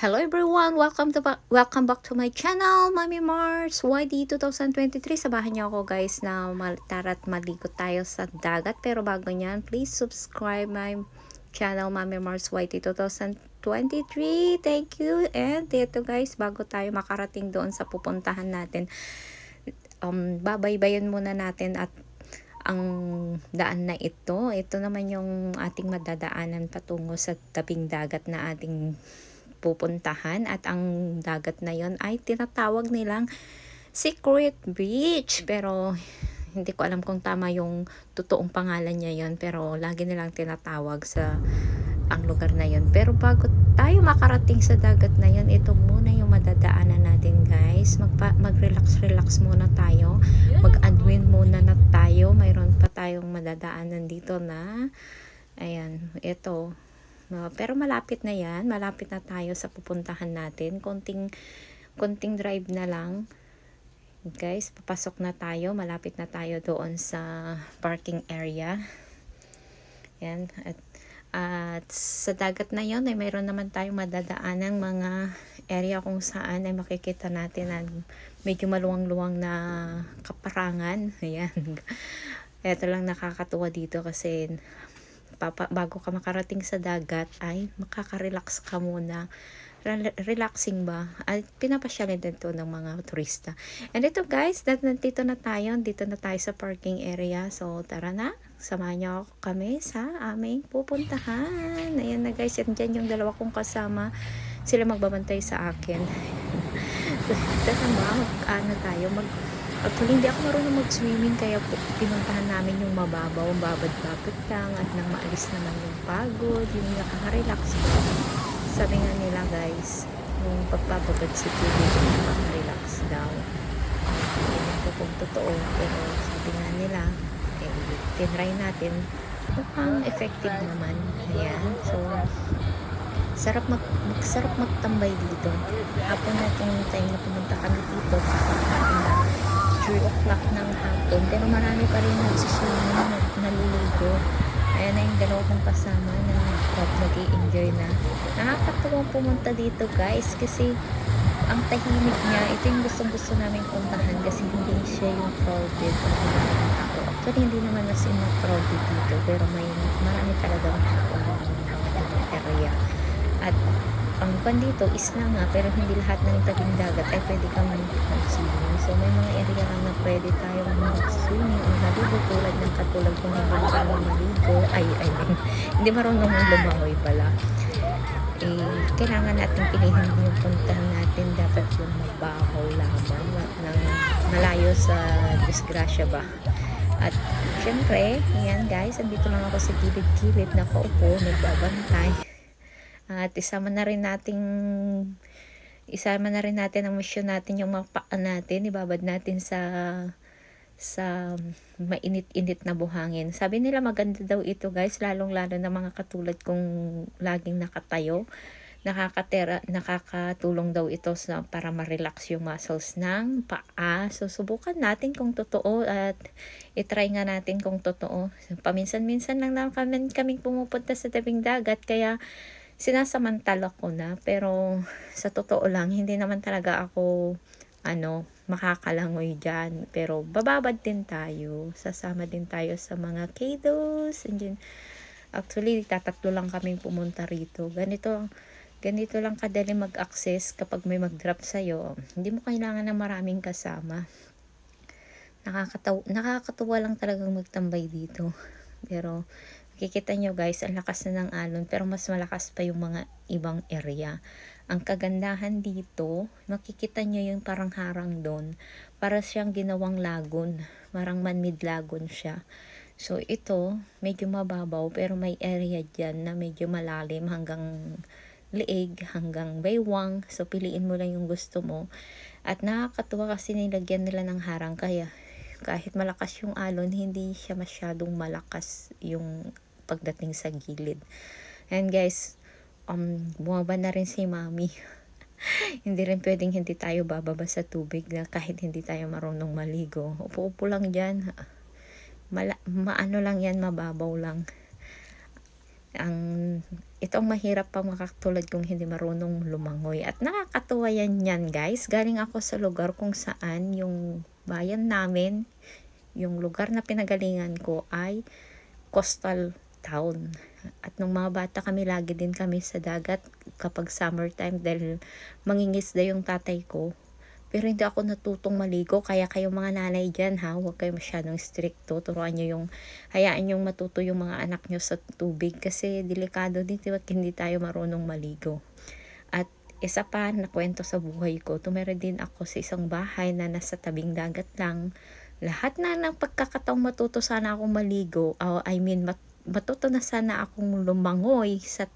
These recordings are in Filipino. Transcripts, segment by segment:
Hello everyone! Welcome to ba- welcome back to my channel, Mami Mars YD 2023. Sabahan niyo ako guys na tara't maligo tayo sa dagat. Pero bago niyan, please subscribe my channel, Mami Mars YD 2023. Thank you! And ito guys, bago tayo makarating doon sa pupuntahan natin, um, babaybayan muna natin at ang daan na ito. Ito naman yung ating madadaanan patungo sa tabing dagat na ating pupuntahan at ang dagat na yon ay tinatawag nilang Secret Beach. Pero hindi ko alam kung tama yung totoong pangalan niya yon pero lagi nilang tinatawag sa ang lugar na yon. Pero bago tayo makarating sa dagat na yon ito muna yung madadaanan natin guys. Mag relax relax muna tayo. Mag unwind muna na tayo. Mayroon pa tayong madadaanan dito na ayan ito No, pero malapit na yan. Malapit na tayo sa pupuntahan natin. Konting, konting drive na lang. Guys, papasok na tayo. Malapit na tayo doon sa parking area. Yan. At, at sa dagat na yon ay mayroon naman tayong madadaan ng mga area kung saan ay makikita natin ang medyo maluwang-luwang na kaparangan. Ayan. Ito lang nakakatuwa dito kasi papa, bago ka makarating sa dagat ay makaka-relax ka muna. Relaxing ba? At pinapasyalan din to ng mga turista. And ito guys that na tayo. Dito na tayo sa parking area. So tara na. Samahan niyo kami sa aming pupuntahan. Ayan na guys. Yan dyan yung dalawa kong kasama. Sila magbabantay sa akin. Tara ba mag ano tayo mag Actually, hindi ako marunong mag-swimming kaya pinuntahan namin yung mababaw, babad-babad lang at nang maalis naman yung pagod, yung nakaka-relax ko. Sabi nga nila guys, yung pagpapabad sa tubig, nakaka-relax daw. Hindi ko kung totoo, pero sabi nga nila, eh, tinry natin, mukhang effective naman. Ayan, so, sarap mag, mag sarap magtambay dito. Hapon na itong time na pumunta kami dito, kakain 3 o'clock ng hapon. Pero marami pa rin nagsuswimming, nag, naliligo. Ayan na yung dalawa kong kasama na nag enjoy na. Nakakatuwang pumunta dito guys kasi ang tahimik niya, ito yung gustong gusto namin puntahan kasi hindi siya yung crowded na. Actually, hindi naman as in crowded dito pero may marami talagang tao ng area. At ang pan dito is na nga pero hindi lahat ng tabing dagat ay pwede kang mag-swimming. So may mga area lang na pwede tayong mag-swimming. O maligo tulad ng katulad kung hindi marunong maligo. Ay ay hindi marunong lumangoy pala. Eh, kailangan natin pilihin yung puntahan natin. Dapat yung mabahaw lamang ng malayo sa disgrasya ba. At syempre, yan guys, andito lang ako sa gilid-gilid. Na kaupo, nagbabantay. At isama na rin nating isama na rin natin ang mission natin yung mga natin, ibabad natin sa sa mainit-init na buhangin. Sabi nila maganda daw ito guys, lalong-lalo na mga katulad kong laging nakatayo. Nakakatera, nakakatulong daw ito sa para ma-relax yung muscles ng paa. So subukan natin kung totoo at i-try nga natin kung totoo. Paminsan-minsan lang naman kami, kaming pumupunta sa tabing dagat kaya sinasamantala ko na pero sa totoo lang hindi naman talaga ako ano makakalangoy dyan. Pero bababad din tayo sasama din tayo sa mga kiddos and then, actually tatatlo lang kaming pumunta rito. Ganito ganito lang kadali mag-access kapag may mag-drop sa'yo. Hindi mo kailangan ng maraming kasama. Nakakataw nakakatuwa lang talagang magtambay dito pero Kikita nyo guys, ang lakas na ng alon pero mas malakas pa yung mga ibang area. Ang kagandahan dito, makikita nyo yung parang harang doon. Para siyang ginawang lagon. Parang man-mid lagon siya. So ito, medyo mababaw pero may area dyan na medyo malalim hanggang liig, hanggang baywang. So piliin mo lang yung gusto mo. At nakakatuwa kasi nilagyan nila ng harang kaya kahit malakas yung alon, hindi siya masyadong malakas yung pagdating sa gilid. And guys, um, bumaba na rin si mami. hindi rin pwedeng hindi tayo bababa sa tubig na kahit hindi tayo marunong maligo. Upo-upo lang dyan. Mala, maano lang yan, mababaw lang. Ang ito ang mahirap pa makatulad kung hindi marunong lumangoy. At nakakatuwa yan yan guys. Galing ako sa lugar kung saan yung bayan namin, yung lugar na pinagalingan ko ay coastal town. At nung mga bata kami, lagi din kami sa dagat kapag summertime dahil mangingisda yung tatay ko. Pero hindi ako natutong maligo, kaya kayo mga nanay dyan ha, huwag kayo masyadong stricto. Turuan nyo yung, hayaan yung matuto yung mga anak nyo sa tubig kasi delikado din at hindi tayo marunong maligo. At isa pa na kwento sa buhay ko, tumira din ako sa isang bahay na nasa tabing dagat lang. Lahat na ng pagkakataong matuto sana akong maligo, oh, I mean mat- matuto na sana akong lumangoy sa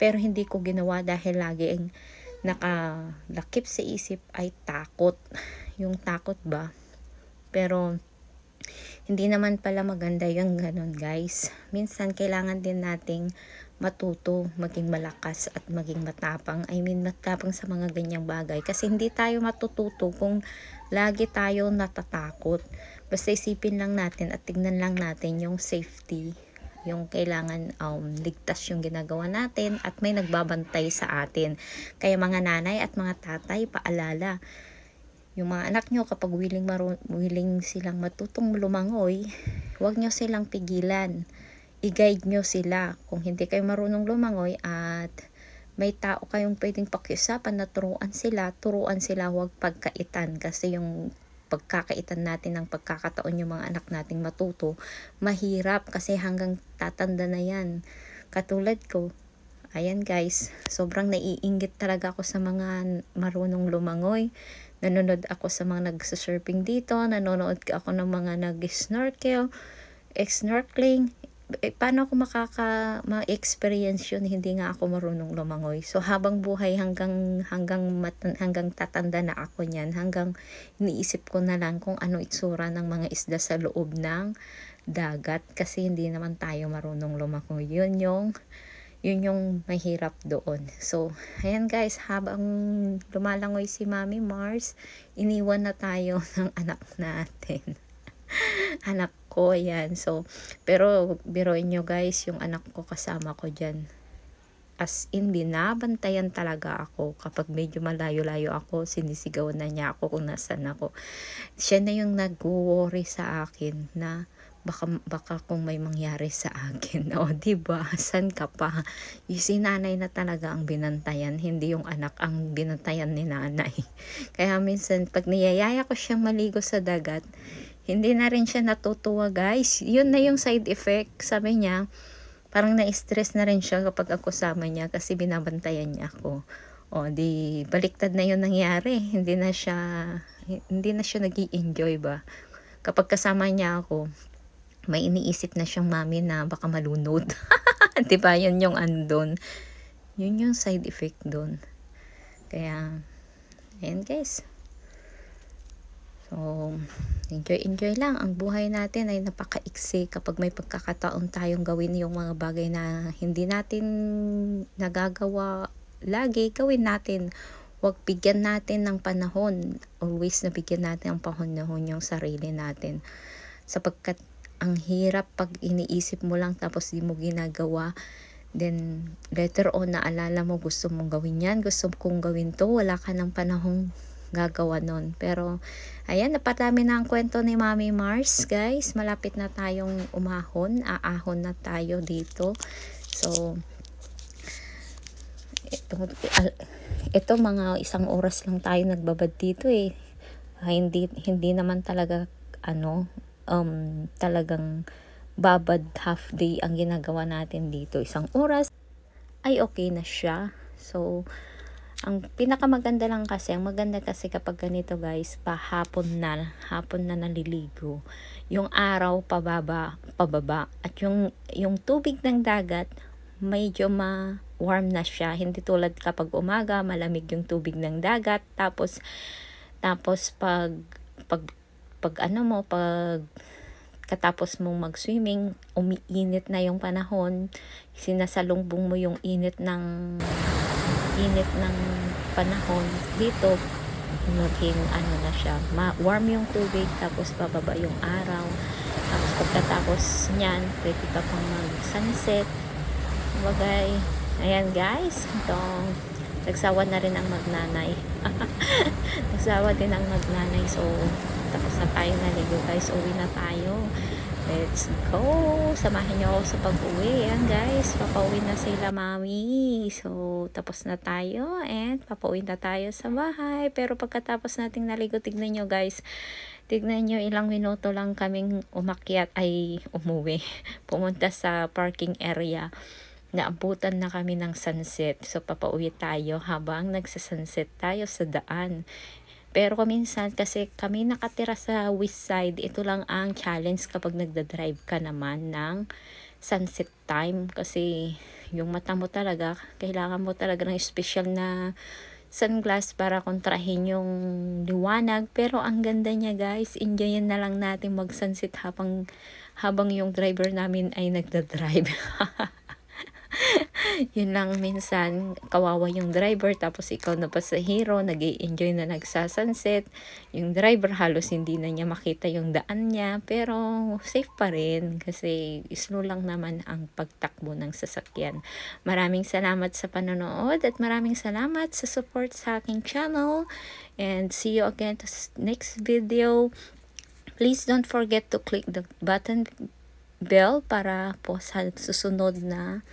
pero hindi ko ginawa dahil lagi ang nakalakip sa isip ay takot. Yung takot ba? Pero, hindi naman pala maganda yung ganun guys. Minsan, kailangan din nating matuto, maging malakas at maging matapang. I mean, matapang sa mga ganyang bagay. Kasi hindi tayo matututo kung lagi tayo natatakot. Basta isipin lang natin at tignan lang natin yung safety yung kailangan um, ligtas yung ginagawa natin at may nagbabantay sa atin. Kaya mga nanay at mga tatay, paalala, yung mga anak nyo kapag willing, maru- willing silang matutong lumangoy, huwag nyo silang pigilan. I-guide nyo sila. Kung hindi kayo marunong lumangoy at may tao kayong pwedeng pakiusapan na turuan sila, turuan sila huwag pagkaitan kasi yung pagkakaitan natin ng pagkakataon yung mga anak nating matuto, mahirap kasi hanggang tatanda na yan. Katulad ko, ayan guys, sobrang naiinggit talaga ako sa mga marunong lumangoy. Nanonood ako sa mga nagsasurfing dito, nanonood ako ng mga nag-snorkel, snorkeling, eh, paano ako makaka ma-experience yun hindi nga ako marunong lumangoy so habang buhay hanggang hanggang matan, hanggang tatanda na ako niyan hanggang iniisip ko na lang kung ano itsura ng mga isda sa loob ng dagat kasi hindi naman tayo marunong lumangoy yun yung yun yung mahirap doon. So, ayan guys, habang lumalangoy si Mami Mars, iniwan na tayo ng anak natin. anak ko, yan. So, pero biroin nyo guys, yung anak ko kasama ko dyan. As in, binabantayan talaga ako. Kapag medyo malayo-layo ako, sinisigaw na niya ako kung nasan ako. Siya na yung nag-worry sa akin na baka baka kung may mangyari sa akin. O, di ba? San ka pa? Yung si nanay na talaga ang binantayan, hindi yung anak ang binantayan ni nanay. Kaya minsan, pag niyayaya ko siyang maligo sa dagat, hindi na rin siya natutuwa guys. Yun na yung side effect. Sabi niya, parang na-stress na rin siya kapag ako sama niya kasi binabantayan niya ako. O di baliktad na yun nangyari. Hindi na siya hindi na siya nag enjoy ba. Kapag kasama niya ako, may iniisip na siyang mami na baka malunod. 'Di ba? Yun yung andon. Yun yung side effect doon. Kaya, ayan guys. So, enjoy-enjoy lang. Ang buhay natin ay napakaiksi kapag may pagkakataon tayong gawin yung mga bagay na hindi natin nagagawa lagi, gawin natin. Huwag bigyan natin ng panahon. Always na bigyan natin ang panahon yung sarili natin. Sapagkat ang hirap pag iniisip mo lang tapos di mo ginagawa. Then, later on, naalala mo, gusto mong gawin yan, gusto kong gawin to, wala ka ng panahong gagawa nun. Pero, ayan, napadami na ang kwento ni Mami Mars, guys. Malapit na tayong umahon. Aahon na tayo dito. So, ito, ito mga isang oras lang tayo nagbabad dito eh. Ah, hindi, hindi naman talaga, ano, um, talagang babad half day ang ginagawa natin dito. Isang oras ay okay na siya. So, ang pinakamaganda lang kasi, ang maganda kasi kapag ganito guys, pahapon na, hapon na naliligo. Yung araw pababa, pababa. At yung, yung tubig ng dagat, medyo ma-warm na siya. Hindi tulad kapag umaga, malamig yung tubig ng dagat. Tapos, tapos pag, pag, pag ano mo, pag katapos mong mag-swimming, umiinit na yung panahon, sinasalubong mo yung init ng init ng panahon dito maging ano na siya ma warm yung tubig tapos bababa yung araw tapos pagkatapos niyan pwede ka pang mag sunset bagay Ayan guys, itong nagsawa na rin ang magnanay. nagsawa din ang magnanay. So, tapos na tayo naligo guys. Uwi na tayo. Let's go! Samahan niyo ako sa pag-uwi. Ayan guys, papauwi na sila mami. So, tapos na tayo and papauwi na tayo sa bahay. Pero pagkatapos nating naligo, tignan nyo guys. Tignan nyo ilang minuto lang kaming umakyat ay umuwi. Pumunta sa parking area naabutan na kami ng sunset. So, papauwi tayo habang nagsasunset tayo sa daan. Pero minsan kasi kami nakatira sa west side, ito lang ang challenge kapag nagda-drive ka naman ng sunset time. Kasi yung mata mo talaga, kailangan mo talaga ng special na sunglass para kontrahin yung liwanag. Pero ang ganda niya guys, enjoyin na lang natin mag-sunset habang, habang yung driver namin ay nagda-drive. yun lang minsan kawawa yung driver tapos ikaw na pa sa hero nag enjoy na nagsasunset. Yung driver halos hindi na niya makita yung daan niya pero safe pa rin kasi slow lang naman ang pagtakbo ng sasakyan. Maraming salamat sa panonood at maraming salamat sa support sa aking channel and see you again to next video. Please don't forget to click the button bell para po sa susunod na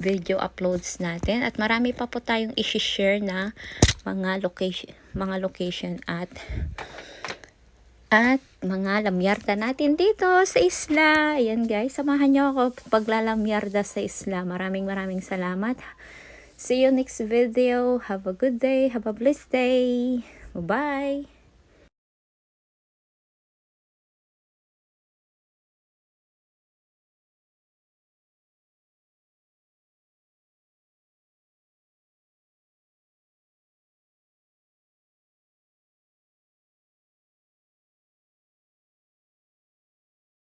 video uploads natin at marami pa po tayong i-share na mga location mga location at at mga lamyarda natin dito sa isla. Ayan guys, samahan nyo ako paglalamyarda sa isla. Maraming maraming salamat. See you next video. Have a good day. Have a blessed day. Bye-bye.